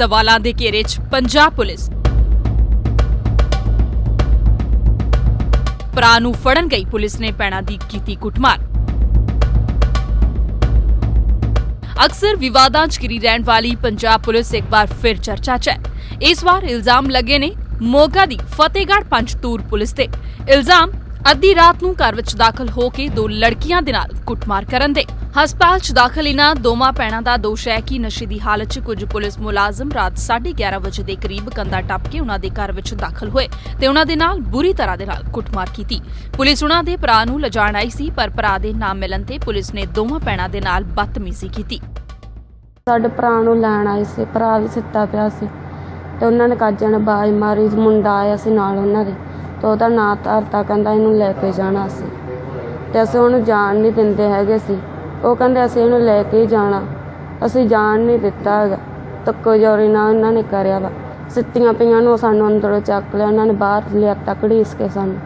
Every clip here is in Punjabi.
ਸਵਾਲਾਂ ਦੇ ਘੇਰੇ 'ਚ ਪੰਜਾਬ ਪੁਲਿਸ। ਭਰਾ ਨੂੰ ਫੜਨ ਗਈ ਪੁਲਿਸ ਨੇ ਪੈਣਾ ਦੀ ਕੀਤੀ ਕੁੱਟਮਾਰ। ਅਕਸਰ ਵਿਵਾਦਾਂ 'ਚ ਘਿਰੀ ਰਹਿਣ ਵਾਲੀ ਪੰਜਾਬ ਪੁਲਿਸ ਇੱਕ ਵਾਰ ਫਿਰ ਚਰਚਾ 'ਚ ਹੈ। ਇਸ ਵਾਰ ਇਲਜ਼ਾਮ ਲੱਗੇ ਨੇ ਮੋਗਾ ਦੀ ਫਤਿਹਗੜ੍ਹ ਪੰਜਤੂਰ ਪੁਲਿਸ ਤੇ। ਇਲਜ਼ਾਮ ਅੱਧੀ ਰਾਤ ਨੂੰ ਘਰ ਵਿੱਚ ਦਾਖਲ ਹੋ ਕੇ ਦੋ ਲੜਕੀਆਂ ਦੇ ਨਾਲ ਕੁੱਟਮਾਰ ਕਰਨ ਦੇ। ਹਸਪਤਾਲ 'ਚ ਦਾਖਲ ਇਨ੍ਹਾਂ ਦੋਵਾਂ ਪੈਣਾ ਦਾ ਦੋਸ਼ ਹੈ ਕਿ ਨਸ਼ੇ ਦੀ ਹਾਲਤ 'ਚ ਕੁਝ ਪੁਲਿਸ ਮੁਲਾਜ਼ਮ ਰਾਤ 11:30 ਵਜੇ ਦੇ ਕਰੀਬ ਕੰਦਾ ਟੱਪ ਕੇ ਉਹਨਾਂ ਦੇ ਘਰ ਵਿੱਚ ਦਾਖਲ ਹੋਏ ਤੇ ਉਹਨਾਂ ਦੇ ਨਾਲ ਬੁਰੀ ਤਰ੍ਹਾਂ ਦੇ ਨਾਲ ਕੁੱਟਮਾਰ ਕੀਤੀ। ਪੁਲਿਸ ਉਹਨਾਂ ਦੇ ਭਰਾ ਨੂੰ ਲਿਜਾਣ ਆਈ ਸੀ, ਪਰ ਭਰਾ ਦੇ ਨਾਮ ਮਿਲਣ ਤੇ ਪੁਲਿਸ ਨੇ ਦੋਵਾਂ ਪੈਣਾ ਦੇ ਨਾਲ ਬਦਤਮੀਜ਼ੀ ਕੀਤੀ। ਸਾਡੇ ਭਰਾ ਨੂੰ ਲੈਣ ਆਏ ਸੀ, ਭਰਾ ਵੀ ਸੁੱਤਾ ਪਿਆ ਸੀ ਤੇ ਉਹਨਾਂ ਨੇ ਕਾਜਾਂ ਬਾਜ਼ ਮਾਰੀ, ਮੁੰਡਾ ਆਇਆ ਸੀ ਨਾਲ ਉਹਨਾਂ ਦੇ। ਤੇ ਉਹਦਾ ਨਾਂ ਧਰਤਾ, ਕਹਿੰਦਾ ਇਹਨੂੰ ਲੈ ਕੇ ਜਾਣਾ ਸੀ। ਤੇ ਅਸੀਂ ਉਹਨੂੰ ਜਾਣ ਨਹੀਂ ਦਿੰਦੇ ਹੈਗੇ ਸੀ। ਉਹ ਕਹਿੰਦੇ ਅਸੀਂ ਇਹਨੂੰ ਲੈ ਕੇ ਜਾਣਾ। ਅਸੀਂ ਜਾਣ ਨਹੀਂ ਦਿੱਤਾ ਹੈਗਾ। ਤੱਕੋ ਜੋਰੀ ਨਾਲ ਉਹਨਾਂ ਨੇ ਕਰਿਆ ਵਾ। ਸਿੱਤੀਆਂ ਪਈਆਂ ਨੂੰ ਸਾਨੂੰ ਅੰਦਰੋਂ ਚੱਕ ਲਿਆ। ਉਹਨਾਂ ਨੇ ਬਾਹਰ ਲਿਆ ਘੜੀਸ ਕੇ ਸਾਨੂੰ।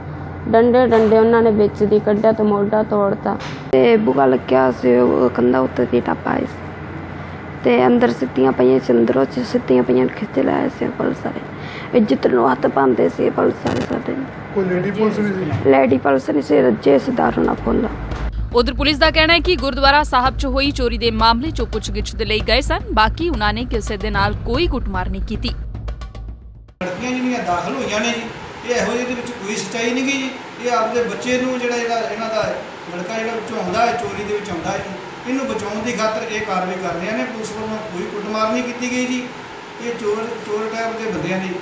ਡੰਡੇ ਡੰਡੇ ਉਹਨਾਂ ਨੇ ਵਿੱਚ ਦੀ ਕੱਢਿਆ ਤੇ ਮੋਢਾ ਤੋੜਤਾ। ਤੇ ਬੁਗਾ ਲੱਗਿਆ ਸੀ, ਉਹ ਕੰਦਾ ਉੱਤੇ ਦੀ ਟੱਪ ਆਈ ਸੀ। ਤੇ ਅੰਦਰ ਸਿੱਤੀਆਂ ਪਈਆਂ ਸੀ ਅੰਦਰੋਂ ਚ ਸਿੱਤੀਆਂ ਪਈਆਂ ਖਿੱਚ ਲਾਇਆ ਸੀ ਪੁਲਿਸ ਵਾਲੇ। ਇੱਜ਼ਤ ਨੂੰ ਹੱਥ ਪਾਉਂਦੇ ਸੀ ਪੁਲਿਸ ਵਾਲੇ ਸਾਡੇ ਕੋਈ ਲੇਡੀ ਪੁਲਿਸ ਵੀ ਸੀ? ਲੈਡੀ ਪੁਲਿਸ ਨੇ ਸੀ ਰੱਜੇ ਸੀ ਦਾਰੂ ਨਾ ਫੁੱਲ ਉਧਰ ਪੁਲਿਸ ਦਾ ਕਹਿਣਾ ਹੈ ਕਿ ਗੁਰਦੁਆਰਾ ਸਾਹਿਬ 'ਚ ਹੋਈ ਚੋਰੀ ਦੇ ਮਾਮਲੇ 'ਚ ਪੁੱਛਗਿੱਛ ਦੇ ਲਈ ਗਏ ਸਨ। ਬਾਕੀ ਉਹਨਾਂ ਨੇ ਕਿਸੇ ਦੇ ਨਾਲ ਕੋਈ ਕੁੱਟਮਾਰ ਨਹੀਂ ਕੀਤੀ। ਲੜਕੀਆਂ ਜਿਹੜੀਆਂ ਦਾਖਲ ਹੋਈਆਂ ਨੇ ਜੀ ਇਹ ਇਹੋ ਜਿਹੇ ਦੇ ਵਿੱਚ ਕੋਈ ਸਚਾਈ ਨਹੀਂ ਗਈ ਜੀ। ਇਹ ਆਪਦੇ ਬੱਚੇ ਨੂੰ ਜਿਹੜਾ ਜਿਹੜਾ ਇਹਨਾਂ ਦਾ ਲੜਕਾ ਜਿਹੜਾ ਵਿੱਚੋਂ ਆਉਂਦਾ ਹੈ, ਚੋਰੀ ਦੇ ਵਿੱਚ ਆਉਂਦਾ ਹੈ ਇਹਨੂੰ ਬਚਾਉਣ ਦੀ ਖਾਤਰ ਇਹ ਕਾਰਵਾਈ ਕਰ ਰਹੀਆਂ ਨੇ, ਪੁਲਿਸ ਵੱਲੋਂ ਕੋਈ ਕੁੱਟਮਾਰ ਨਹੀਂ ਕੀਤੀ ਗਈ ਜੀ। ਇਹ ਚੋਰ ਚੋਰ ਟਾਈਪ ਦੇ ਬੰਦਿਆਂ ਦੀ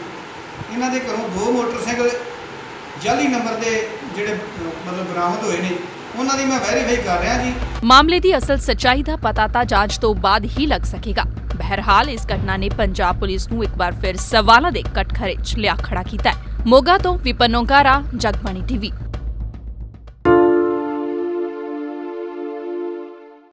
ਇਹਨਾਂ ਦੇ ਘਰੋਂ ਦੋ ਮੋਟਰਸਾਈਕਲ ਜਾਲੀ ਨੰਬਰ ਦੇ ਜਿਹੜੇ, ਮਤਲਬ ਬਰਾਮਦ ਹੋਏ ਨੇ, ਉਹਨਾਂ ਦੀ ਮੈਂ ਵੈਰੀਫਾਈ ਕਰ ਰਿਹਾ ਜੀ। ਮਾਮਲੇ ਦੀ ਅਸਲ ਸੱਚਾਈ ਦਾ ਪਤਾ ਤਾਂ ਜਾਂਚ ਤੋਂ ਬਾਅਦ ਹੀ ਲੱਗ ਸਕੇਗਾ। ਬਹਰਹਾਲ, ਇਸ ਘਟਨਾ ਨੇ ਪੰਜਾਬ ਪੁਲਿਸ ਨੂੰ ਇੱਕ ਵਾਰ ਫਿਰ ਸਵਾਲਾਂ ਦੇ ਕਟਖਰੇ 'ਚ ਲਿਆ ਖੜਾ ਕੀਤਾ ਹੈ। ਮੋਗਾ ਤੋਂ ਵਿਪਨ ਜਗਬਾਣੀ ਟੀਵੀ।